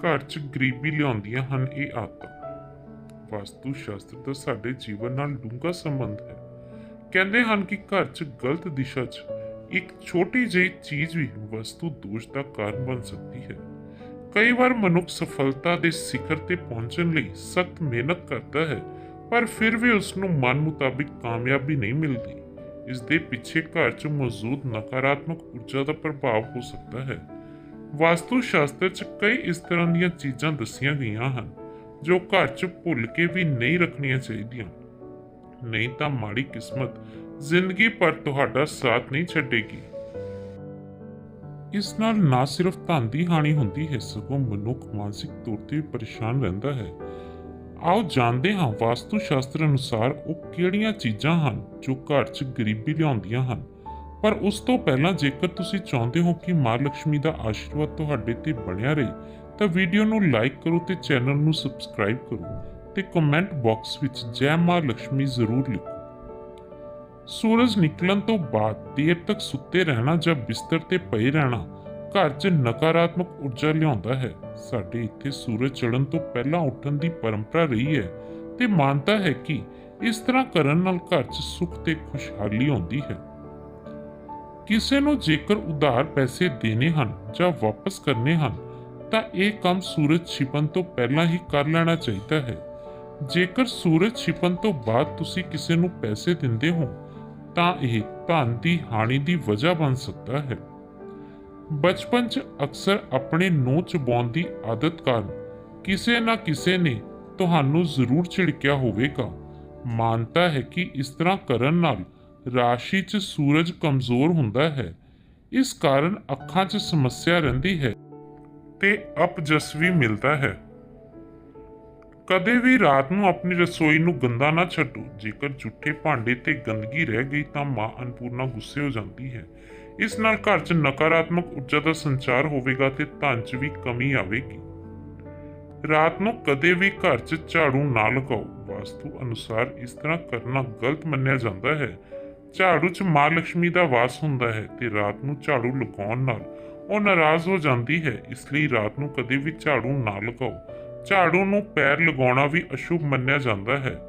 ਘਰ 'ਚ ਗਰੀਬੀ ਲਿਆਉਂਦੀਆਂ ਹਨ ਇਹ ਆਦਤਾਂ। ਵਾਸਤੂ ਸ਼ਾਸਤਰ ਦਾ ਸਾਡੇ ਜੀਵਨ ਨਾਲ ਡੂੰਘਾ ਸੰਬੰਧ ਹੈ। ਕਹਿੰਦੇ ਹਨ ਕਿ ਘਰ 'ਚ ਗਲਤ ਦਿਸ਼ਾ 'ਚ ਇੱਕ ਛੋਟੀ ਜਿਹੀ ਚੀਜ਼ ਵੀ ਵਸਤੂ ਦੋਸ਼ ਦਾ ਕਾਰਨ ਬਣ ਸਕਦੀ ਹੈ। ਕਈ ਵਾਰ ਮਨੁੱਖ ਸਫਲਤਾ ਦੇ ਸਿਖਰ ਤੇ ਪਹੁੰਚਣ ਲਈ ਸਖਤ ਮਿਹਨਤ ਕਰਦਾ ਹੈ, ਪਰ ਫਿਰ ਵੀ ਉਸ ਨੂੰ ਮਨ ਮੁਤਾਬਿਕ ਕਾਮਯਾਬੀ ਨਹੀਂ ਮਿਲਦੀ। ਇਸ ਦੇ ਪਿੱਛੇ ਘਰ 'ਚ ਮੌਜੂਦ ਨਕਾਰਾਤਮਕ ਊਰਜਾ ਦਾ ਪ੍ਰਭਾਵ ਹੋ ਸਕਦਾ ਹੈ। ਵਾਸਤੂ ਸ਼ਾਸਤਰ 'ਚ ਕਈ ਇਸ ਤਰ੍ਹਾਂ ਦੀਆਂ ਚੀਜ਼ਾਂ ਦੱਸੀਆਂ ਗਈਆਂ ਹਨ, ਜੋ ਘਰ 'ਚ ਭੁੱਲ ਕੇ ਵੀ ਨਹੀਂ ਰੱਖਣੀਆਂ ਚਾਹੀਦੀਆਂ। ਨਹੀਂ ਤਾਂ ਮਾੜੀ ਕਿਸਮਤ ਜ਼ਿੰਦਗੀ ਭਰ ਤੁਹਾਡਾ ਸਾਥ ਨਹੀਂ ਛੱਡੇਗੀ। ਇਸ ਨਾਲ ਨਾ ਸਿਰਫ ਧਨ ਦੀ ਹਾਨੀ ਹੁੰਦੀ ਹੈ, ਸਗੋਂ ਮਨੁੱਖ ਮਾਨਸਿਕ ਤੌਰ ਤੇ ਵੀ ਪਰੇਸ਼ਾਨ ਰਹਿੰਦਾ ਹੈ। ਆਓ ਜਾਣਦੇ ਹਾਂ ਵਾਸਤੂ ਸ਼ਾਸਤਰ ਅਨੁਸਾਰ ਉਹ ਕਿਹੜੀਆਂ ਚੀਜ਼ਾਂ ਹਨ ਜੋ ਘਰ 'ਚ ਗਰੀਬੀ ਲਿਆਉਂਦੀਆਂ ਹਨ। ਪਰ ਉਸ ਤੋਂ ਪਹਿਲਾਂ ਜੇਕਰ ਤੁਸੀਂ ਚਾਹੁੰਦੇ ਹੋ ਕਿ ਮਾਂ ਲక్ష్ਮੀ ਦਾ ਆਸ਼ੀਰਵਾਦ ਤੁਹਾਡੇ ਤੇ ਬਣਿਆ ਰਹੇ, ਤਾਂ ਵੀਡੀਓ ਨੂੰ ਲਾਈਕ ਕਰੋ ਤੇ ਚੈਨਲ ਨੂੰ ਸਬਸਕ੍ਰਾਈਬ ਕਰੋ ਤੇ ਕਮੈਂਟ ਬਾਕਸ ਵਿੱਚ ਜੈ ਮਾਂ ਲక్ష్ਮੀ ਜ਼ਰੂਰ ਲਿਖੋ। ਸੂਰਜ ਨਿਕਲਣ ਤੋਂ ਬਾਅਦ ਦੇਰ ਤੱਕ ਸੁੱਤੇ ਰਹਿਣਾ ਜਾਂ ਬਿਸਤਰ ਤੇ ਪਏ ਰਹਿਣਾ ਘਰ 'ਚ ਨਕਾਰਾਤਮਕ ਊਰਜਾ ਲਿਆਉਂਦਾ ਹੈ। ਸਾਡੇ ਇੱਥੇ ਸੂਰਜ ਚੜ੍ਹਨ ਤੋਂ ਪਹਿਲਾਂ ਉੱਠਣ ਦੀ ਪਰੰਪਰਾ ਰਹੀ ਹੈ ਤੇ ਮੰਨਤਾ ਹੈ ਕਿ ਇਸ ਤਰ੍ਹਾਂ ਕਰਨ ਨਾਲ ਘਰ 'ਚ ਸੁੱਖ ਤੇ ਖੁਸ਼ਹਾਲੀ ਆਉਂਦੀ ਹੈ। ਕਿਸੇ ਨੂੰ ਜੇਕਰ ਉਧਾਰ ਪੈਸੇ ਦੇਣੇ ਹਨ ਜਾਂ ਵਾਪਸ ਕਰਨੇ ਹਨ, ਤਾਂ ਇਹ ਕੰਮ ਸੂਰਜ ਛਿਪਣ ਤੋਂ ਪਹਿਲਾਂ ਹੀ ਕਰ ਲੈਣਾ ਚਾਹੀਦਾ ਹੈ। ਜੇਕਰ ਸੂਰਜ ਛਿਪਣ ਤੋਂ ਬਾਅਦ ਤੁਸੀਂ ਕਿਸੇ ਨੂੰ ਪੈਸੇ ਦਿੰਦੇ ਹੋ, ਤਾਂ ਇਹ ਧਨ ਦੀ ਹਾਨੀ ਦੀ ਵਜ੍ਹਾ ਬਣ ਸਕਦਾ ਹੈ। ਬਚਪਨ 'ਚ ਅਕਸਰ ਆਪਣੇ ਨੂੰ ਚਬਾਉਣ ਦੀ ਆਦਤ ਕਾਰਨ ਕਿਸੇ ਨਾ ਕਿਸੇ ਨੇ ਤੁਹਾਨੂੰ ਜ਼ਰੂਰ ਝਿੜਕਿਆ ਹੋਵੇਗਾ। ਮਾਨਤਾ ਹੈ ਕਿ ਇਸ ਤਰ੍ਹਾਂ ਕਰਨ ਨਾਲ ਰਾਸ਼ੀ 'ਚ ਸੂਰਜ ਕਮਜ਼ੋਰ ਹੁੰਦਾ ਹੈ। ਇਸ ਕਾਰਨ ਅੱਖਾਂ 'ਚ ਸਮੱਸਿਆ ਰਹਿੰਦੀ ਹੈ ਤੇ ਅਪਜਸ ਮਿਲਦਾ ਹੈ। ਕਦੇ ਵੀ ਰਾਤ ਨੂੰ ਆਪਣੀ ਰਸੋਈ ਨੂੰ ਗੰਦਾ ਨਾ ਛੱਡੋ। ਜੇਕਰ ਜੁੱਠੇ ਭਾਂਡੇ ਤੇ ਗੰਦਗੀ ਰਹਿ ਗਈ ਤਾਂ ਮਾਂ ਅਨਪੂਰਨਾ ਗੁੱਸੇ ਹੋ ਜਾਂਦੀ ਹੈ। ਇਸ ਨਾਲ ਘਰ 'ਚ ਨਕਾਰਾਤਮਕ ਊਰਜਾ ਦਾ ਸੰਚਾਰ ਹੋਵੇਗਾ ਤੇ ਧਨ 'ਚ ਵੀ ਕਮੀ ਆਵੇਗੀ। ਰਾਤ ਨੂੰ ਕਦੇ ਵੀ ਘਰ 'ਚ ਝਾੜੂ ਨਾ ਲਗਾਓ। ਵਾਸਤੂ ਅਨੁਸਾਰ ਇਸ ਤਰ੍ਹਾਂ ਕਰਨਾ ਗਲਤ ਮੰਨਿਆ ਜਾਂਦਾ ਹੈ। ਝਾੜੂ 'ਚ ਮਾਂ ਲక్ష్ਮੀ ਦਾ ਵਾਸ ਹੁੰਦਾ ਹੈ ਤੇ ਰਾਤ ਨੂੰ ਝਾੜੂ ਲਗਾਉਣ ਨਾਲ ਉਹ ਨਾਰਾਜ਼ ਹੋ ਜਾਂਦੀ ਹੈ, ਇਸ ਲਈ ਰਾਤ ਨੂੰ ਕਦੇ ਵੀ ਝਾੜੂ ਨਾ ਲਗਾਓ। ਝਾੜੂ ਨੂੰ ਪੈਰ ਲਗਾਉਣਾ ਵੀ ਅਸ਼ੁਭ ਮੰਨਿਆ ਜਾਂਦਾ ਹੈ।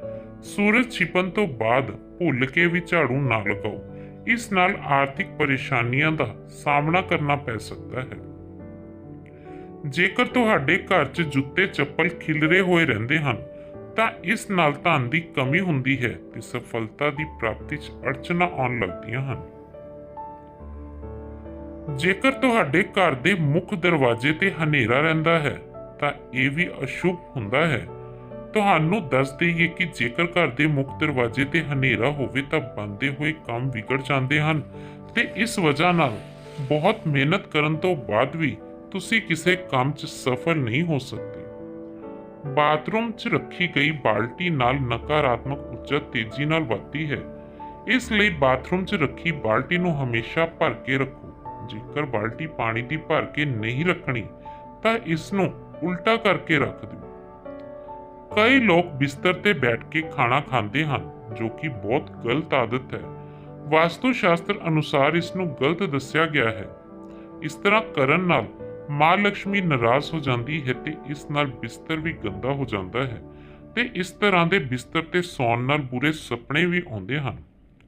ਸੂਰਜ ਛਿਪਣ ਤੋਂ ਬਾਅਦ ਭੁੱਲ ਕੇ ਵੀ ਝਾੜੂ ਨਾ ਲਗਾਓ। ਇਸ ਨਾਲ ਆਰਥਿਕ ਪਰੇਸ਼ਾਨੀਆਂ ਦਾ ਸਾਹਮਣਾ ਕਰਨਾ ਪੈ ਸਕਦਾ ਹੈ। ਜੇਕਰ ਤੁਹਾਡੇ ਘਰ 'ਚ ਜੁੱਤੇ ਚੱਪਲ ਖਿਲਰੇ ਹੋਏ ਰਹਿੰਦੇ ਹਨ ਤਾਂ ਇਸ ਨਾਲ ਧਨ ਦੀ ਕਮੀ ਹੁੰਦੀ ਹੈ ਤੇ ਸਫਲਤਾ ਦੀ ਪ੍ਰਾਪਤੀ 'ਚ ਅੜਚਨਾ ਆਉਣ ਲੱਗਦੀਆਂ ਹਨ। ਜੇਕਰ ਤੁਹਾਡੇ ਘਰ ਦੇ ਮੁੱਖ ਦਰਵਾਜ਼ੇ ਤੇ ਹਨੇਰਾ ਰਹਿੰਦਾ ਹੈ, ਤਾਂ ਇਹ ਵੀ ਅਸ਼ੁਭ ਹੁੰਦਾ ਹੈ। ਤੁਹਾਨੂੰ ਦੱਸ ਦਈਏ ਕਿ ਜੇਕਰ ਘਰ ਦੇ ਮੁੱਖ ਦਰਵਾਜ਼ੇ ਤੇ ਹਨੇਰਾ ਹੋਵੇ ਤਾਂ ਬੰਦੇ ਹੋਏ ਕੰਮ ਵਿਗੜ ਜਾਂਦੇ ਹਨ ਤੇ ਇਸ ਵਜ੍ਹਾ ਨਾਲ ਬਹੁਤ ਮਿਹਨਤ ਕਰਨ ਤੋਂ ਬਾਅਦ ਵੀ ਤੁਸੀਂ ਕਿਸੇ ਕੰਮ 'ਚ ਸਫਲ ਨਹੀਂ ਹੋ ਸਕਦੇ। ਬਾਥਰੂਮ 'ਚ ਰੱਖੀ ਗਈ ਬਾਲਟੀ ਨਾਲ ਨਕਾਰਾਤਮਕ ਊਰਜਾ ਤੇਜ਼ੀ ਨਾਲ ਵੱਧਦੀ ਹੈ। ਇਸ ਲਈ ਬਾਥਰੂਮ 'ਚ ਰੱਖੀ ਬਾਲਟੀ ਨੂੰ ਹਮੇਸ਼ਾ ਭਰ ਕੇ ਰੱਖੋ। ਜੇਕਰ ਬਾਲਟੀ ਪਾਣੀ ਦੀ ਭਰ ਕੇ ਨਹੀਂ ਰੱਖਣੀ, ਤਾਂ ਇਸ ਨੂੰ ਉਲਟਾ ਕਰਕੇ ਰੱਖ ਦਿਓ। ਕਈ ਲੋਕ ਬਿਸਤਰ ਤੇ ਬੈਠ ਕੇ ਖਾਣਾ ਖਾਂਦੇ ਹਨ, ਜੋ ਕਿ ਬਹੁਤ ਗਲਤ ਆਦਤ ਹੈ। ਵਾਸਤੂ ਸ਼ਾਸਤਰ ਅਨੁਸਾਰ ਇਸ ਨੂੰ ਗਲਤ ਦੱਸਿਆ ਗਿਆ ਹੈ। ਇਸ ਤਰ੍ਹਾਂ ਕਰਨ ਨਾਲ ਮਾਂ ਲక్ష్ਮੀ ਨਾਰਾਜ਼ ਹੋ ਜਾਂਦੀ ਹੈ ਤੇ ਇਸ ਨਾਲ ਬਿਸਤਰ ਵੀ ਗੰਦਾ ਹੋ ਜਾਂਦਾ ਹੈ ਤੇ ਇਸ ਤਰ੍ਹਾਂ ਦੇ ਬਿਸਤਰ ਤੇ ਸੌਣ ਨਾਲ ਬੁਰੇ ਸੁਪਨੇ ਵੀ ਆਉਂਦੇ ਹਨ।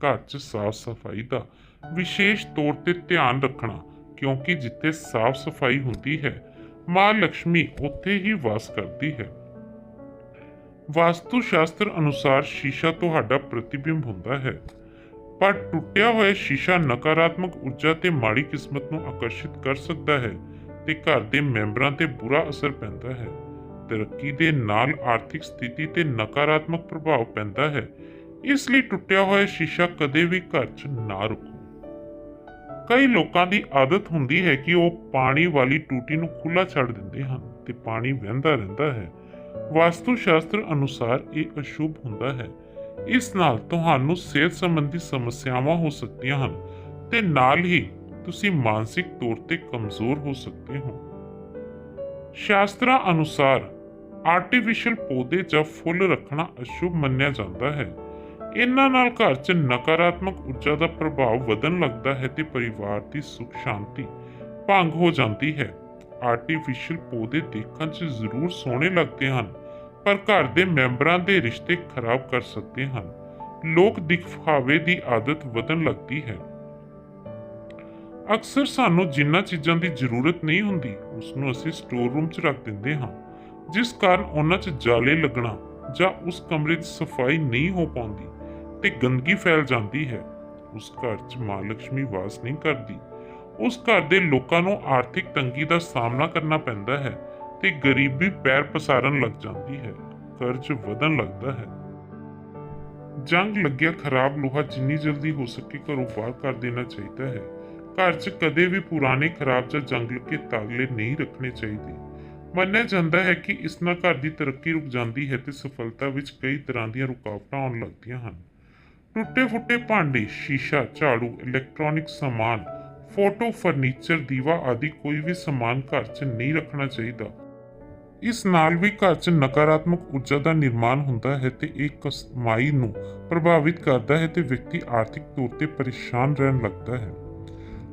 ਘਰ 'ਚ ਸਾਫ਼ ਸਫ਼ਾਈ ਦਾ ਵਿਸ਼ੇਸ਼ ਤੌਰ ਤੇ ਧਿਆਨ ਰੱਖਣਾ, ਕਿਉਂਕਿ ਜਿੱਥੇ ਸਾਫ਼ ਸਫ਼ਾਈ ਹੁੰਦੀ ਹੈ, ਮਾਂ ਲక్ష్ਮੀ ਉੱਥੇ ਹੀ ਵਾਸ ਕਰਦੀ ਹੈ। ਵਾਸਤੂ ਸ਼ਾਸਤਰ ਅਨੁਸਾਰ ਸ਼ੀਸ਼ਾ ਤੁਹਾਡਾ ਪ੍ਰਤੀਬਿੰਬ ਹੁੰਦਾ ਹੈ, ਪਰ ਟੁੱਟਿਆ ਹੋਇਆ ਸ਼ੀਸ਼ਾ ਨਕਾਰਾਤਮਕ ਊਰਜਾ ਤੇ ਮਾੜੀ ਕਿਸਮਤ ਨੂੰ ਆਕਰਸ਼ਿਤ ਕਰ ਸਕਦਾ ਹੈ। ਤੇ ਘਰ ਦੇ ਮੈਂਬਰਾਂ ਤੇ ਬੁਰਾ ਅਸਰ ਪੈਂਦਾ ਹੈ। ਤਰੱਕੀ ਦੇ ਨਾਲ ਆਰਥਿਕ ਸਥਿਤੀ ਤੇ ਨਕਾਰਾਤਮਕ ਪ੍ਰਭਾਵ ਪੈਂਦਾ ਹੈ। ਇਸ ਲਈ ਟੁੱਟਿਆ ਹੋਇਆ ਸ਼ੀਸ਼ਾ ਕਦੇ ਵੀ ਘਰ 'ਚ ਨਾ ਰੱਖੋ ਕਈ ਲੋਕਾਂ ਦੀ ਆਦਤ ਹੁੰਦੀ ਹੈ ਕਿ ਉਹ ਪਾਣੀ ਵਾਲੀ ਟੂਟੀ ਨੂੰ ਖੁੱਲਾ ਛੱਡ ਦਿੰਦੇ ਹਨ ਤੇ ਪਾਣੀ ਵਹਿੰਦਾ ਰਹਿੰਦਾ ਹੈ। ਵਾਸਤੂ ਸ਼ਾਸਤਰ ਅਨੁਸਾਰ ਇਹ ਅਸ਼ੁਭ ਹੁੰਦਾ ਹੈ। ਇਸ ਨਾਲ ਤੁਹਾਨੂੰ ਸਿਹਤ ਸੰਬੰਧੀ ਸਮੱਸਿਆਵਾਂ ਹੋ ਸਕਦੀਆਂ ਹਨ ਤੇ ਨਾਲ ਹੀ ਤੁਸੀਂ ਮਾਨਸਿਕ ਤੌਰ ਤੇ ਕਮਜ਼ੋਰ ਹੋ ਸਕਦੇ ਹੋ। ਸ਼ਾਸਤਰਾਂ ਅਨੁਸਾਰ ਆਰਟੀਫੀਸ਼ੀਅਲ ਪੌਦੇ ਜਾਂ ਫੁੱਲ ਰੱਖਣਾ ਅਸ਼ੁਭ ਮੰਨਿਆ ਜਾਂਦਾ ਹੈ। ਇਹਨਾਂ ਨਾਲ ਘਰ 'ਚ ਨਕਾਰਾਤਮਕ ਊਰਜਾ ਦਾ ਪ੍ਰਭਾਵ ਵਧਣ ਲੱਗਦਾ ਹੈ ਤੇ ਪਰਿਵਾਰ ਦੀ ਸੁਖ ਸ਼ਾਂਤੀ ਭੰਗ ਹੋ ਜਾਂਦੀ ਹੈ। ਆਰਟੀਫੀਸ਼ੀਅਲ ਪੌਦੇ ਦੇਖਣ 'ਚ ਜ਼ਰੂਰ ਸੋਹਣੇ ਲੱਗਦੇ ਹਨ, ਪਰ ਘਰ ਦੇ ਮੈਂਬਰਾਂ ਦੇ ਰਿਸ਼ਤੇ ਖਰਾਬ ਕਰ ਸਕਦੇ ਹਨ। ਲੋਕ ਦਿਖਾਵੇ ਦੀ ਆਦਤ ਵਧਣ ਲੱਗਦੀ ਹੈ। ਅਕਸਰ ਸਾਨੂੰ ਜਿੰਨਾ ਚੀਜ਼ਾਂ ਦੀ ਜ਼ਰੂਰਤ ਨਹੀਂ ਹੁੰਦੀ ਉਸ ਨੂੰ ਅਸੀਂ ਸਟੋਰ ਰੂਮ 'ਚ ਰੱਖ ਦਿੰਦੇ ਹਾਂ। ਜਿਸ ਕਾਰਨ ਉਹਨਾਂ 'ਚ ਜਾਲੇ ਲੱਗਣਾ ਜਾਂ ਉਸ ਕਮਰੇ 'ਚ ਸਫ਼ਾਈ ਨਹੀਂ ਹੋ ਪਾਉਂਦੀ ਤੇ ਗੰਦਗੀ ਫੈਲ ਜਾਂਦੀ ਹੈ। ਉਸ ਘਰ 'ਚ ਮਾਂ ਲక్ష్ਮੀ ਵਾਸ ਨਹੀਂ ਕਰਦੀ। ਉਸ ਘਰ ਦੇ ਲੋਕਾਂ ਨੂੰ ਆਰਥਿਕ ਤੰਗੀ ਦਾ ਸਾਹਮਣਾ ਕਰਨਾ ਪੈਂਦਾ ਹੈ ਤੇ ਗਰੀਬੀ ਪੈਰ ਪਸਾਰਨ ਲੱਗ ਜਾਂਦੀ ਹੈ ਕਰਜ਼ ਵਧਣ ਲੱਗਦਾ ਹੈ। ਜੰਗ ਲੱਗਿਆ ਖਰਾਬ ਲੋਹਾ ਜਿੰਨੀ ਜਲਦੀ ਹੋ ਸਕੇ ਘਰੋਂ ਬਾਹਰ ਕਰ ਦੇਣਾ ਚਾਹੀਦਾ ਹੈ। ਘਰ 'ਚ ਕਦੇ ਵੀ ਪੁਰਾਣੇ ਖਰਾਬ ਜਾਂ ਜੰਗ ਲੱਗੇ ਤਾਗਲੇ ਨਹੀਂ ਰੱਖਣੇ ਚਾਹੀਦੇ। ਮੰਨਿਆ ਜਾਂਦਾ ਹੈ ਕਿ ਇਸ ਨਾਲ ਘਰ ਦੀ ਤਰੱਕੀ ਰੁਕ ਜਾਂਦੀ ਹੈ ਤੇ ਸਫਲਤਾ ਵਿੱਚ ਕਈ ਤਰ੍ਹਾਂ ਦੀਆਂ ਰੁਕਾਵਟਾਂ ਆਉਣ ਲੱਗਦੀਆਂ ਹਨ। ਟੁੱਟੇ ਫੁੱਟੇ ਭਾਂਡੇ, ਸ਼ੀਸ਼ਾ, ਝਾੜੂ, ਇਲੈਕਟ੍ਰੋਨਿਕ ਸਾਮਾਨ, ਫੋਟੋ, ਫਰਨੀਚਰ, ਦੀਵਾ ਆਦਿ ਕੋਈ ਵੀ ਸਮਾਨ ਘਰ 'ਚ ਨਹੀਂ ਰੱਖਣਾ ਚਾਹੀਦਾ। ਇਸ ਨਾਲ ਵੀ ਘਰ 'ਚ ਨਕਾਰਾਤਮਕ ਊਰਜਾ ਦਾ ਨਿਰਮਾਣ ਹੁੰਦਾ ਹੈ ਤੇ ਇਹ ਕਮਾਈ ਨੂੰ ਪ੍ਰਭਾਵਿਤ ਕਰਦਾ ਹੈ ਤੇ ਵਿਅਕਤੀ ਆਰਥਿਕ ਤੌਰ ਤੇ ਪਰੇਸ਼ਾਨ ਰਹਿਣ ਲੱਗਦਾ ਹੈ।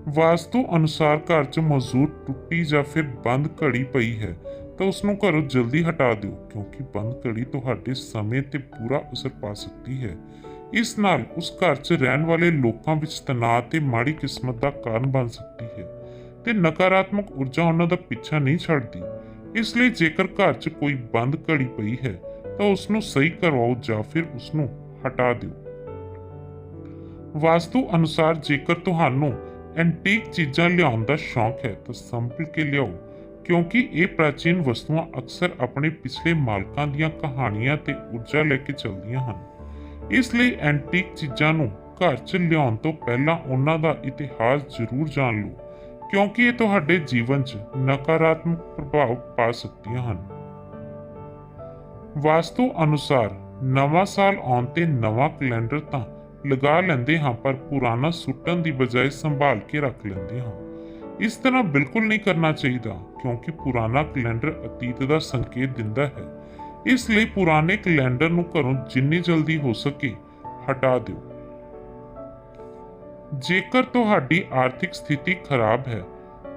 ਵਾਸਤੂ ਅਨੁਸਾਰ ਘਰ 'ਚ ਮੌਜੂਦ ਟੁੱਟੀ ਜਾਂ ਫਿਰ ਬੰਦ ਘੜੀ ਪਈ ਹੈ, ਤਾਂ ਉਸ ਨੂੰ ਘਰੋਂ ਜਲਦੀ ਹਟਾ ਦਿਓ, ਕਿਉਂਕਿ ਬੰਦ ਘੜੀ ਤੁਹਾਡੇ ਸਮੇਂ ਤੇ ਬੁਰਾ ਅਸਰ ਪਾ ਸਕਦੀ ਹੈ। ਇਸ ਨਾਲ ਉਸ ਘਰ 'ਚ ਰਹਿਣ ਵਾਲੇ ਲੋਕਾਂ ਵਿੱਚ ਤਣਾਅ ਤੇ ਮਾੜੀ ਕਿਸਮਤ ਦਾ ਕਾਰਨ ਬਣ ਸਕਦੀ ਹੈ ਤੇ ਨਕਾਰਾਤਮਕ ਊਰਜਾ ਉਹਨਾਂ ਦਾ ਪਿੱਛਾ ਨਹੀਂ ਛੱਡਦੀ। ਇਸ ਲਈ ਜੇਕਰ ਘਰ 'ਚ ਕੋਈ ਬੰਦ ਘੜੀ ਪਈ ਹੈ, ਤਾਂ ਉਸ ਨੂੰ ਸਹੀ ਕਰਵਾਓ ਜਾਂ ਫਿਰ ਉਸ ਨੂੰ ਹਟਾ ਦਿਓ। ਵਾਸਤੂ ਅਨੁਸਾਰ ਜੇਕਰ ਤੁਹਾਨੂੰ ਐਂਟੀਕ ਚੀਜ਼ਾਂ ਲਿਆਉਣ ਦਾ ਸ਼ੌਂਕ ਹੈ, ਤਾਂ ਸੰਭਲ ਕੇ ਲਿਆਓ, ਕਿਉਂਕਿ ਇਹ ਪ੍ਰਾਚੀਨ ਵਸਤੂਆਂ ਅਕਸਰ ਆਪਣੇ ਪਿਛਲੇ ਮਾਲਕਾਂ ਦੀਆਂ ਕਹਾਣੀਆਂ ਤੇ ਊਰਜਾ ਲੈ ਕੇ ਚੱਲਦੀਆਂ ਹਨ। ਇਸ ਲਈ ਐਂਟੀਕ ਚੀਜ਼ਾਂ ਨੂੰ ਘਰ 'ਚ ਲਿਆਉਣ ਤੋਂ ਪਹਿਲਾਂ ਉਹਨਾਂ ਦਾ ਇਤਿਹਾਸ ਜ਼ਰੂਰ ਜਾਣ ਲਓ, ਕਿਉਂਕਿ ਇਹ ਤੁਹਾਡੇ ਜੀਵਨ 'ਚ ਨਕਾਰਾਤਮਕ ਪ੍ਰਭਾਵ ਪਾ ਸਕਦੀਆਂ ਹਨ। ਵਾਸਤੂ ਅਨੁਸਾਰ, ਨਵਾਂ ਸਾਲ ਆਉਣ ਤੇ ਨਵਾਂ ਕੈਲੰਡਰ ਤਾਂ ਲਗਾ ਲੈਂਦੇ ਹਾਂ, ਪਰ ਪੁਰਾਣਾ ਸੁੱਟਣ ਦੀ ਬਜਾਏ ਸੰਭਾਲ ਕੇ ਰੱਖ ਲੈਂਦੇ ਹਾਂ। ਇਸ ਤਰ੍ਹਾਂ ਬਿਲਕੁਲ ਨਹੀਂ ਕਰਨਾ ਚਾਹੀਦਾ, ਕਿਉਂਕਿ ਪੁਰਾਣਾ ਕੈਲੰਡਰ ਅਤੀਤ ਦਾ ਸੰਕੇਤ ਦਿੰਦਾ ਹੈ। ਇਸ ਲਈ ਪੁਰਾਣੇ ਕੈਲੰਡਰ ਨੂੰ ਘਰੋਂ ਜਿੰਨੀ ਜਲਦੀ ਹੋ ਸਕੇ ਹਟਾ ਦਿਓ। ਜੇਕਰ ਤੁਹਾਡੀ ਆਰਥਿਕ ਸਥਿਤੀ ਖਰਾਬ ਹੈ,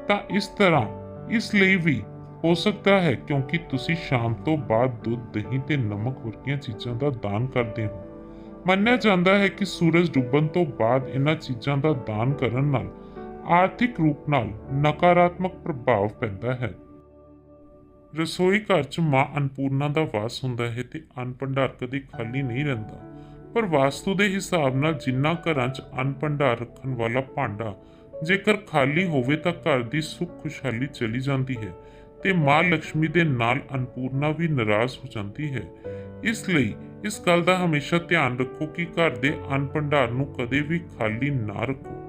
ਤਾਂ ਇਸ ਤਰ੍ਹਾਂ ਇਸ ਲਈ ਵੀ ਹੋ ਸਕਦਾ ਹੈ, ਕਿਉਂਕਿ ਤੁਸੀਂ ਸ਼ਾਮ ਤੋਂ ਬਾਅਦ ਦੁੱਧ, ਦਹੀਂ ਤੇ ਨਮਕ ਵਰਗੀਆਂ ਚੀਜ਼ਾਂ ਦਾ ਦਾਨ ਕਰਦੇ ਹੋ। ਮੰਨਿਆ ਜਾਂਦਾ ਹੈ ਕਿ ਸੂਰਜ ਡੁੱਬਣ ਤੋਂ ਬਾਅਦ ਇਹਨਾਂ ਚੀਜ਼ਾਂ ਦਾ ਦਾਨ ਕਰਨ ਨਾਲ, ਆਰਥਿਕ ਰੂਪ ਨਾਲ ਨਕਾਰਾਤਮਕ ਪ੍ਰਭਾਵ ਪੈਂਦਾ ਹੈ। ਰਸੋਈ ਘਰ 'ਚ ਮਾਂ ਅਨਪੂਰਨਾ ਦਾ ਵਾਸ ਹੁੰਦਾ ਹੈ ਤੇ ਅੰਨ ਭੰਡਾਰ ਕਦੇ ਖਾਲੀ ਨਹੀਂ ਰਹਿੰਦਾ। ਪਰ ਵਾਸਤੂ ਦੇ ਹਿਸਾਬ ਨਾਲ ਜਿੰਨਾ ਘਰਾਂ 'ਚ ਅੰਨ ਭੰਡਾਰ ਰੱਖਣ ਵਾਲਾ ਭਾਂਡਾ ਜੇਕਰ ਖਾਲੀ ਹੋਵੇ ਤਾਂ ਘਰ ਦੀ ਸੁੱਖ ਖੁਸ਼ਹਾਲੀ ਚਲੀ ਜਾਂਦੀ ਹੈ। ਤੇ ਮਾਂ ਲక్ష్ਮੀ ਦੇ ਨਾਲ ਅਨਪੂਰਨਾ ਵੀ ਨਾਰਾਜ਼ ਹੋ ਜਾਂਦੀ ਹੈ। ਇਸ ਲਈ ਇਸ ਗੱਲ ਦਾ ਹਮੇਸ਼ਾ ਧਿਆਨ ਰੱਖੋ ਕਿ ਘਰ ਦੇ ਅੰਨ ਭੰਡਾਰ ਨੂੰ ਕਦੇ ਵੀ ਖਾਲੀ ਨਾ ਰੱਖੋ।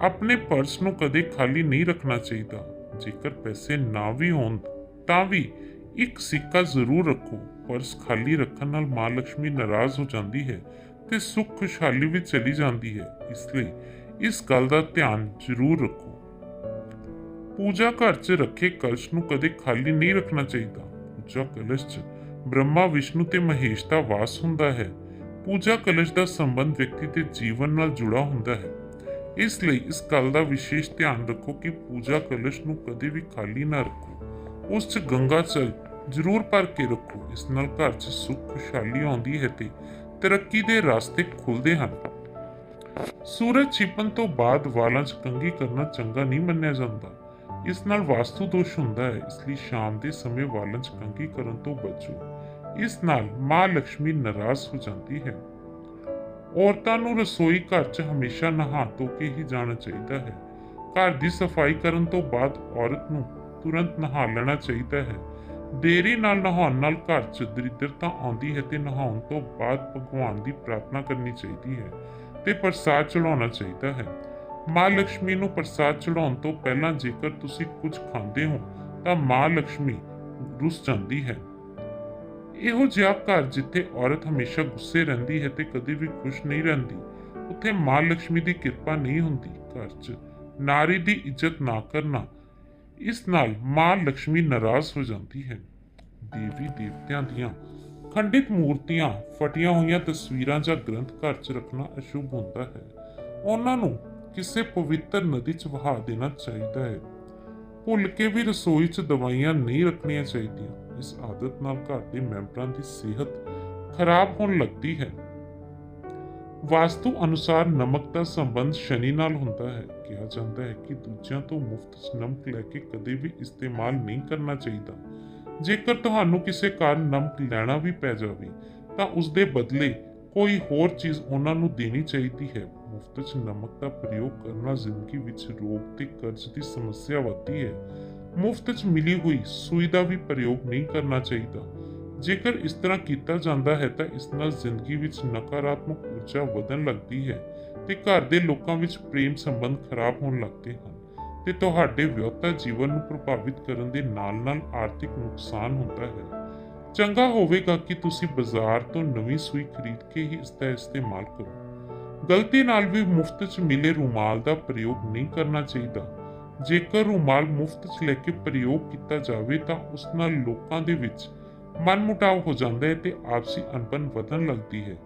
ਆਪਣੇ ਪਰਸ ਨੂੰ ਕਦੇ ਖਾਲੀ ਨਹੀਂ ਰੱਖਣਾ ਚਾਹੀਦਾ। ਜੇਕਰ ਪੈਸੇ ਨਾ ਵੀ ਹੋਣ, ਤਾਂ ਵੀ ਇੱਕ ਸਿੱਕਾ ਜ਼ਰੂਰ ਰੱਖੋ। ਪਰਸ ਖਾਲੀ ਰੱਖਣ ਨਾਲ ਮਾਂ ਲక్ష్ਮੀ ਨਾਰਾਜ਼ ਹੋ ਜਾਂਦੀ ਹੈ ਤੇ ਸੁੱਖ ਖੁਸ਼ਹਾਲੀ ਵੀ ਚਲੀ ਜਾਂਦੀ ਹੈ। ਇਸ ਲਈ ਇਸ ਗੱਲ ਦਾ ਧਿਆਨ ਜ਼ਰੂਰ ਰੱਖੋ। ਪੂਜਾ ਘਰ 'ਚ ਰੱਖੇ ਕਲਸ਼ ਨੂੰ ਕਦੇ ਖਾਲੀ ਨਹੀਂ ਰੱਖਣਾ ਚਾਹੀਦਾ। ਪੂਜਾ ਕਲਸ਼ 'ਚ ਬ੍ਰਹਮਾ, ਵਿਸ਼ਨੂੰ ਤੇ ਮਹੇਸ਼ ਦਾ ਵਾਸ ਹੁੰਦਾ ਹੈ। ਪੂਜਾ ਕਲਸ਼ ਦਾ ਸੰਬੰਧ ਵਿਅਕਤੀ ਦੇ ਜੀਵਨ ਨਾਲ ਜੁੜਾ ਹੁੰਦਾ ਹੈ। ਇਸ ਲਈ ਇਸ ਗੱਲ ਦਾ ਵਿਸ਼ੇਸ਼ ਧਿਆਨ ਰੱਖੋ ਕਿ ਪੂਜਾ ਕਲਸ਼ ਨੂੰ ਕਦੇ ਵੀ ਖਾਲੀ ਨਾ ਰੱਖੋ। ਉਸ 'ਚ ਗੰਗਾ ਜਲ ਜ਼ਰੂਰ ਭਰ ਕੇ ਰੱਖੋ। ਇਸ ਨਾਲ ਘਰ 'ਚ ਸੁੱਖ, ਖੁਸ਼ਹਾਲੀ ਆਉਂਦੀ ਹੈ ਤੇ ਤਰੱਕੀ ਦੇ ਰਸਤੇ ਖੁੱਲਦੇ ਹਨ। ਸੂਰਜ ਛਿਪਣ ਤੋਂ ਬਾਅਦ ਵਾਲਾਂ 'ਚ ਕੰਘੀ ਕਰਨਾ ਚੰਗਾ ਨਹੀਂ ਮੰਨਿਆ ਜਾਂਦਾ। ਇਸ ਨਾਲ ਵਾਸਤੂ ਦੋਸ਼ ਹੁੰਦਾ ਹੈ, ਇਸ ਲਈ ਸ਼ਾਮ ਦੇ ਸਮੇਂ ਵਾਲਾਂ 'ਚ ਕੰਘੀ ਕਰਨ ਤੋਂ ਬਚੋ। ਇਸ ਨਾਲ ਮਾਂ ਲక్ష్ਮੀ ਨਾਰਾਜ਼ ਹੋ ਜਾਂਦੀ ਹੈ। ਔਰਤਾਂ ਨੂੰ ਰਸੋਈ ਘਰ 'ਚ ਹਮੇਸ਼ਾ ਨਹਾ ਧੋ ਕੇ ਹੀ ਜਾਣਾ ਚਾਹੀਦਾ ਹੈ। ਘਰ ਦੀ ਸਫ਼ਾਈ ਕਰਨ ਤੋਂ ਬਾਅਦ ਔਰਤ ਨੂੰ ਤੁਰੰਤ ਨਹਾ ਲੈਣਾ ਚਾਹੀਦਾ ਹੈ। ਦੇਰੀ ਨਾਲ ਨਹਾਉਣ ਨਾਲ ਘਰ 'ਚ ਦਰਿਦਰਤਾ ਆਉਂਦੀ ਹੈ ਤੇ ਨਹਾਉਣ ਤੋਂ ਬਾਅਦ ਭਗਵਾਨ ਦੀ ਪ੍ਰਾਰਥਨਾ ਕਰਨੀ ਚਾਹੀਦੀ ਹੈ ਤੇ ਪ੍ਰਸਾਦ ਚੜਾਉਣਾ ਚਾਹੀਦਾ ਹੈ। ਮਾਂ ਲక్ష్ਮੀ ਨੂੰ ਪ੍ਰਸਾਦ ਚੜਾਉਣ ਤੋਂ ਪਹਿਲਾਂ ਜੇਕਰ ਤੁਸੀਂ ਕੁਝ ਖਾਂਦੇ ਹੋ, ਤਾਂ ਮਾਂ ਲక్ష్ਮੀ ਰੁੱਸ ਜਾਂਦੀ ਹੈ। ਇਹੋ ਜਿਹਾ ਘਰ ਜਿੱਥੇ ਔਰਤ ਹਮੇਸ਼ਾ ਗੁੱਸੇ ਰਹਿੰਦੀ ਹੈ ਤੇ ਕਦੇ ਵੀ ਖੁਸ਼ ਨਹੀਂ ਰਹਿੰਦੀ, ਉੱਥੇ ਮਾਂ ਲక్ష్ਮੀ ਦੀ ਕਿਰਪਾ ਨਹੀਂ ਹੁੰਦੀ ਘਰ 'ਚ। ਨਾਰੀ ਦੀ ਇੱਜ਼ਤ ਨਾ ਕਰਨਾ, ਇਸ ਨਾਲ ਮਾਂ ਲక్ష్ਮੀ ਨਾਰਾਜ਼ ਹੋ ਜਾਂਦੀ ਹੈ। ਦੇਵੀ ਦੇਵਤਿਆਂ ਦੀਆਂ ਖੰਡਿਤ ਮੂਰਤੀਆਂ ਫਟੀਆਂ ਹੋਈਆਂ ਤਸਵੀਰਾਂ ਜਾਂ ਗ੍ਰੰਥ ਘਰ 'ਚ ਰੱਖਣਾ ਅਸ਼ੁਭ ਹੁੰਦਾ ਹੈ। ਉਹਨਾਂ ਨੂੰ ਕਿਸੇ ਪਵਿੱਤਰ ਨਦੀ 'ਚ ਵਹਾ ਦੇਣਾ ਚਾਹੀਦਾ ਹੈ। ਭੁੱਲ ਕੇ ਵੀ ਰਸੋਈ 'ਚ ਦਵਾਈਆਂ ਨਹੀਂ ਰੱਖਣੀਆਂ ਚਾਹੀਦੀਆਂ। ਇਸ ਆਦਤ ਨਾਲ ਘਰ ਦੇ ਮੈਂਬਰਾਂ ਦੀ ਸਿਹਤ ਖਰਾਬ ਹੋਣ ਲੱਗਦੀ ਹੈ। ਵਾਸਤੂ ਅਨੁਸਾਰ ਨਮਕ ਦਾ ਸੰਬੰਧ ਸ਼ਨੀ ਨਾਲ ਹੁੰਦਾ ਹੈ। ਕਿਹਾ ਜਾਂਦਾ ਹੈ ਕਿ ਦੂਜਿਆਂ ਤੋਂ ਮੁਫਤ ਨਮਕ ਲੈ ਕੇ ਕਦੇ ਵੀ ਇਸਤੇਮਾਲ ਨਹੀਂ ਕਰਨਾ ਚਾਹੀਦਾ। ਜੇਕਰ ਤੁਹਾਨੂੰ ਕਿਸੇ ਕਾਰਨ ਨਮਕ ਲੈਣਾ ਵੀ ਪੈ ਜਾਵੇ, ਤਾਂ ਉਸ ਦੇ ਬਦਲੇ ਕੋਈ ਹੋਰ ਚੀਜ਼ ਉਹਨਾਂ ਨੂੰ ਦੇਣੀ ਚਾਹੀਦੀ ਹੈ। ਮੁਫਤ 'ਚ ਨਮਕ ਦਾ ਪ੍ਰਯੋਗ ਕਰਨਾ ਜ਼ਿੰਦਗੀ ਵਿੱਚ ਰੋਗ ਤੇ ਕਰਜ਼ ਦੀ ਸਮੱਸਿਆ ਵਧਦੀ ਹੈ। ਮੁਫਤ 'ਚ ਮਿਲੀ ਹੋਈ ਸੂਈ ਦਾ ਵੀ ਪ੍ਰਯੋਗ ਨਹੀਂ ਕਰਨਾ ਚਾਹੀਦਾ। ਜੇਕਰ ਇਸ ਤਰ੍ਹਾਂ ਕੀਤਾ ਜਾਂਦਾ ਹੈ ਤਾਂ ਇਸ ਨਾਲ ਜ਼ਿੰਦਗੀ ਵਿੱਚ ਨਕਾਰਾਤਮਕ ਊਰਜਾ ਵਧਣ ਲੱਗਦੀ ਹੈ ਤੇ ਘਰ ਦੇ ਲੋਕਾਂ ਵਿੱਚ ਪ੍ਰੇਮ ਸੰਬੰਧ ਖਰਾਬ ਹੋਣ ਲੱਗਦੇ ਹਨ ਤੇ ਤੁਹਾਡੇ ਵਿਅਕਤੀ ਜੀਵਨ ਨੂੰ ਪ੍ਰਭਾਵਿਤ ਕਰਨ ਦੇ ਨਾਲ-ਨਾਲ ਆਰਥਿਕ ਨੁਕਸਾਨ ਹੁੰਦਾ ਹੈ। ਚੰਗਾ ਹੋਵੇਗਾ ਕਿ ਤੁਸੀਂ ਬਾਜ਼ਾਰ ਤੋਂ ਨਵੀਂ ਸੂਈ ਖਰੀਦ ਕੇ ਹੀ ਇਸ ਦਾ ਇਸਤੇਮਾਲ ਕਰੋ। ਗਲਤੀ ਨਾਲ ਵੀ ਮੁਫਤ 'ਚ ਮਿਲੇ ਰੁਮਾਲ ਦਾ ਪ੍ਰਯੋਗ ਨਹੀਂ ਕਰਨਾ ਚਾਹੀਦਾ। ਜੇਕਰ ਰੁਮਾਲ ਮੁਫਤ 'ਚ ਲੈ ਕੇ ਪ੍ਰਯੋਗ ਕੀਤਾ ਜਾਵੇ ਤਾਂ ਉਸ ਨਾਲ ਲੋਕਾਂ ਦੇ ਵਿੱਚ ਮਨਮੁਟਾਵ ਹੋ ਜਾਂਦਾ ਹੈ ਤੇ ਆਪਸੀ ਅਣਬਣ ਵਧਣ ਲੱਗਦੀ ਹੈ।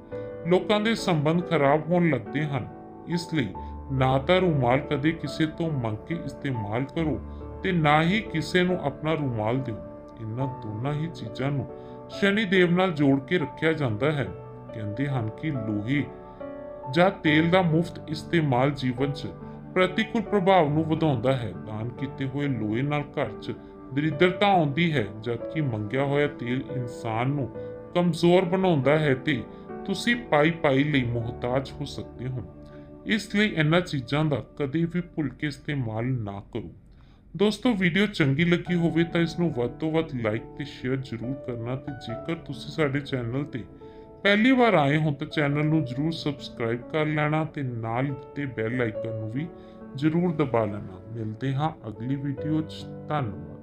ਲੋਕਾਂ ਦੇ ਸੰਬੰਧ ਖਰਾਬ ਹੋਣ ਲੱਗਦੇ ਹਨ। ਇਸ ਲਈ ਨਾ ਤਾਂ ਰੁਮਾਲ ਕਦੇ ਕਿਸੇ ਤੋਂ ਮੰਗ ਕੇ ਇਸਤੇਮਾਲ ਕਰੋ ਤੇ ਨਾ ਹੀ ਕਿਸੇ ਨੂੰ ਆਪਣਾ ਰੁਮਾਲ ਦਿਓ। ਇਹਨਾਂ ਦੋਨਾਂ ਹੀ ਚੀਜ਼ਾਂ ਨੂੰ ਸ਼ਨੀ ਦੇਵ ਨਾਲ ਜੋੜ ਕੇ ਰੱਖਿਆ ਜਾਂਦਾ ਹੈ। ਕਹਿੰਦੇ ਹਨ ਕਿ ਲੋਹੇ ਜਾਂ ਤੇਲ ਦਾ ਮੁਫਤ ਇਸਤੇਮਾਲ ਜੀਵਨ 'ਚ ਪ੍ਰਤੀਕੂਲ ਪ੍ਰਭਾਵ ਨੂੰ ਵਧਾਉਂਦਾ ਹੈ। ਦਾਨ ਕੀਤੇ ਹੋਏ ਲੋਹੇ ਨਾਲ ਘਰ 'ਚ ਦਰਿਦਰਤਾ ਆਉਂਦੀ ਹੈ, ਜਦਕਿ ਮੰਗਿਆ ਹੋਇਆ ਤੇਲ ਇਨਸਾਨ ਨੂੰ ਕਮਜ਼ੋਰ ਬਣਾਉਂਦਾ ਹੈ ਤੇ ਤੁਸੀਂ ਪਾਈ ਪਾਈ ਲਈ ਮੁਹਤਾਜ ਹੋ ਸਕਦੇ ਹੋ। ਇਸ ਲਈ ਇਹਨਾਂ ਚੀਜ਼ਾਂ ਦਾ ਕਦੇ ਵੀ ਭੁੱਲ ਕੇ ਇਸਤੇਮਾਲ ਨਾ ਕਰੋ। ਦੋਸਤੋ, ਵੀਡੀਓ ਚੰਗੀ ਲੱਗੀ ਹੋਵੇ ਤਾਂ ਇਸ ਨੂੰ ਵੱਧ ਤੋਂ ਵੱਧ ਲਾਈਕ ਤੇ ਸ਼ੇਅਰ ਜ਼ਰੂਰ ਕਰਨਾ ਤੇ ਜੇਕਰ ਤੁਸੀਂ ਸਾਡੇ ਚੈਨਲ ਤੇ ਪਹਿਲੀ ਵਾਰ ਆਏ ਹੋ ਤਾਂ ਚੈਨਲ ਨੂੰ ਜ਼ਰੂਰ ਸਬਸਕ੍ਰਾਈਬ ਕਰ ਲੈਣਾ ਤੇ ਨਾਲ ਦਿੱਤੇ ਬੈਲ ਆਈਕਨ ਨੂੰ ਵੀ ਜ਼ਰੂਰ ਦਬਾ ਲੈਣਾ। ਮਿਲਦੇ ਹਾਂ ਅਗਲੀ ਵੀਡੀਓ 'ਚ। ਧੰਨਵਾਦ।